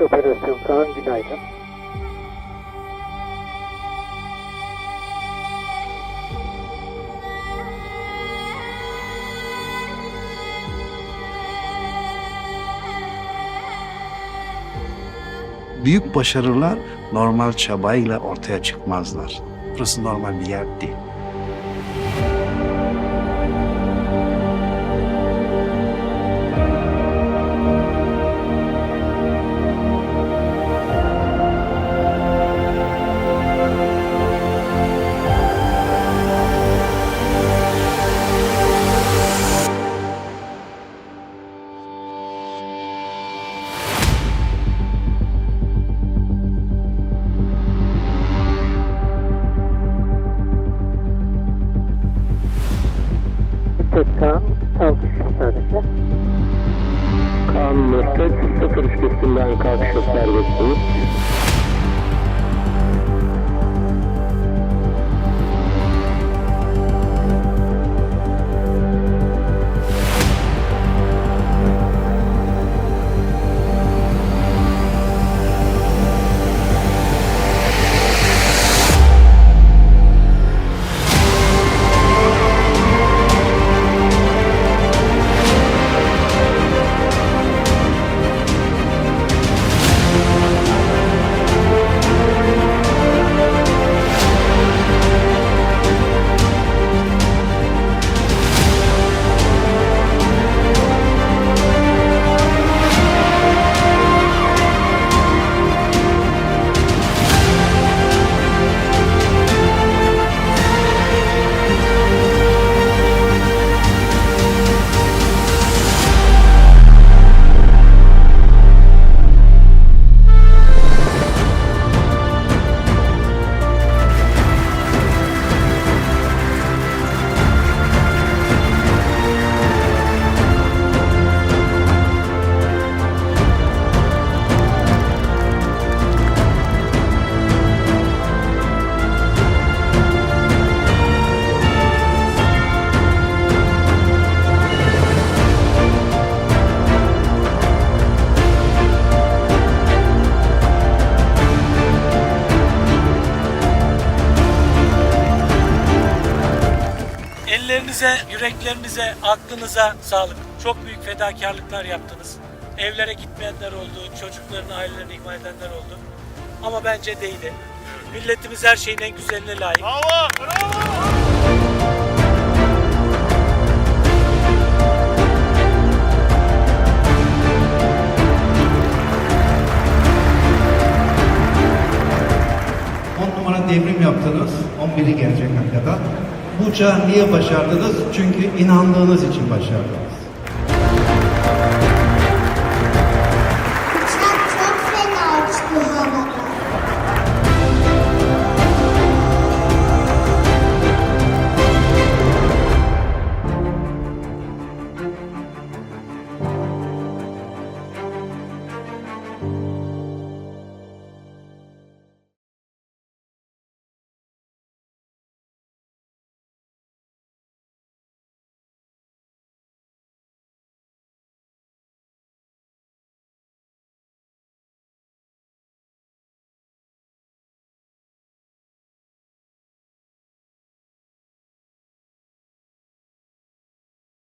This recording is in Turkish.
Operasyon Kaan günaydın. Büyük başarılar normal çabayla ortaya çıkmazlar. Burası normal bir yer değil. Tek Kaan kalkış sadece. Kaan Mürtet 0 üstesinden kalkışa serbestsiniz. Ellerinize, yüreklerinize, aklınıza sağlık. Çok büyük fedakarlıklar yaptınız. Evlere gitmeyenler oldu, çocuklarını, ailelerini ihmal edenler oldu. Ama bence değdi. Milletimiz her şeyin en güzeline layık. On numara devrim yaptınız. 11'i gelecek hakikaten. Bu uçağı niye başardınız? Çünkü inandığınız için başardınız.